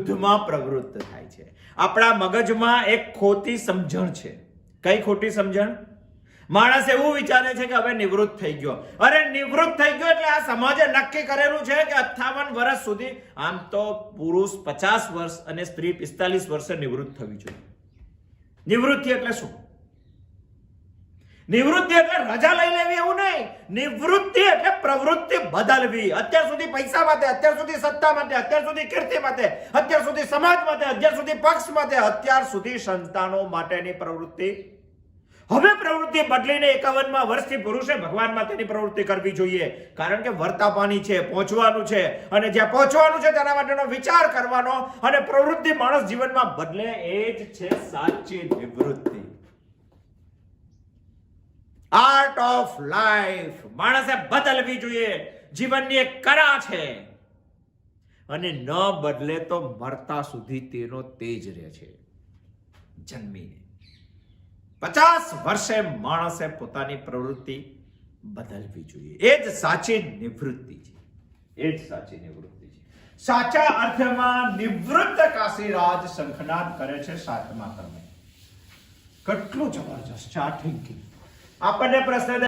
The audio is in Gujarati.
યુદ્ધમાં પ્રવૃત્ત થાય છે. આપણા મગજમાં એક ખોટી સમજણ છે. કઈ ખોટી સમજણ? માણસ એવું વિચારે છે કે હવે નિવૃત્ત થઈ ગયો. અરે નિવૃત્ત થઈ ગયો એટલે આ સમાજે નક્કી કરેલું છે કે અઠ્ઠાવન વર્ષ સુધી આમ તો પુરુષ પચાસ વર્ષ અને સ્ત્રી પિસ્તાલીસ વર્ષે નિવૃત્ત થવી જોઈએ. નિવૃત્તિ એટલે શું? નિવૃત્તિ એટલે રજા લઈ લેવી એવું નહીં. નિવૃત્તિ એટલે પ્રવૃત્તિ બદલવી. અત્યાર સુધી પૈસા માટે, અત્યાર સુધી સત્તા માટે, અત્યાર સુધી કીર્તિ માટે, અત્યાર સુધી સમાજ માટે, અત્યાર સુધી પક્ષ માટે, અત્યાર સુધી સંતાનો માટેની પ્રવૃત્તિ. હવે પ્રવૃત્તિ બદલીને એકાવનમાં વર્ષથી પુરુષે ભગવાન માટેની પ્રવૃત્તિ કરવી જોઈએ. કારણ કે વર્તાપાની છે, પહોંચવાનું છે. અને જ્યાં પહોંચવાનું છે, તેના માટેનો વિચાર કરવાનો. અને પ્રવૃત્તિ માણસ જીવનમાં બદલે એ જ છે સાચી નિવૃત્તિ. આર્ટ ઓફ લાઈફ માણસે બદલવી જોઈએ. જીવનની એક કળા છે. અને ન બદલે તો મરતા સુધી તેનો તેજ રહે છે. જન્મીને. પચાસ વર્ષે માણસે પોતાની પ્રવૃત્તિ બદલવી જોઈએ. એ જ સાચી નિવૃત્તિ છે. એ જ સાચી નિવૃત્તિ છે. સાચા અર્થમાં નિવૃત્ત કાશીરાજ શંખનાદ કરે છે સાતમા ક્રમે. કેટલું જબરજસ્ત. છે આ થિંકિંગ આપણને પ્રશ્ન